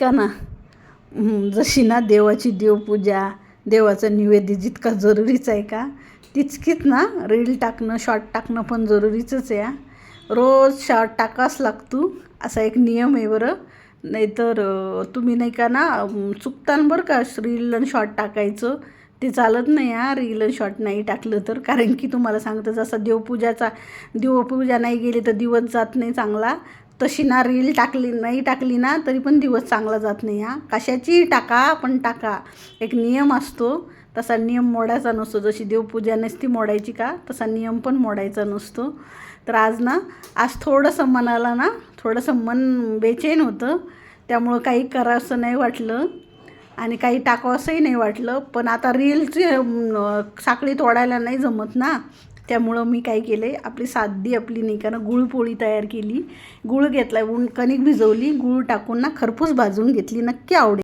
का ना? जशी ना देवाची देवपूजा देवाचा निवेद्य जितका जरुरीच आहे का? तितकीच ना रील टाकणं शॉर्ट टाकणं पण जरुरीचंच आहे रोज शॉर्ट टाकाच लागतो असा एक नियम आहे बरं. नाहीतर तुम्ही नाही का ना चुकतान बरं का रील आणि शॉर्ट टाकायचं. ते चालत नाही हा रील आणि शॉर्ट नाही टाकलं तर. कारण की तुम्हाला सांगतं जसं देवपूजाचा देवपूजा नाही गेली तर दिवस जात नाही चांगला. तशी ना रील टाकली नाही टाकली ना तरी पण दिवस चांगला जात नाही हा. कशाचीही टाका पण टाका. एक नियम असतो तसा नियम मोडायचा नसतो. जशी देवपूजा नसती मोडायची का तसा नियम पण मोडायचा नसतो. तर आज ना आज थोडंसं मनाला ना थोडंसं मन बेचैन होतं. त्यामुळं काही करावंसं नाही वाटलं आणि काही टाकावंसंही नाही वाटलं. पण आता रीलची साखळी तोडायला नाही जमत ना. त्यामुळं मी काय केलं आहे आपली साधी आपली नाही का ना गुळपोळी तयार केली. गुळ घेतला ऊन कणिक भिजवली गुळ टाकून ना खरपूस भाजून घेतली. नक्की आवडेल.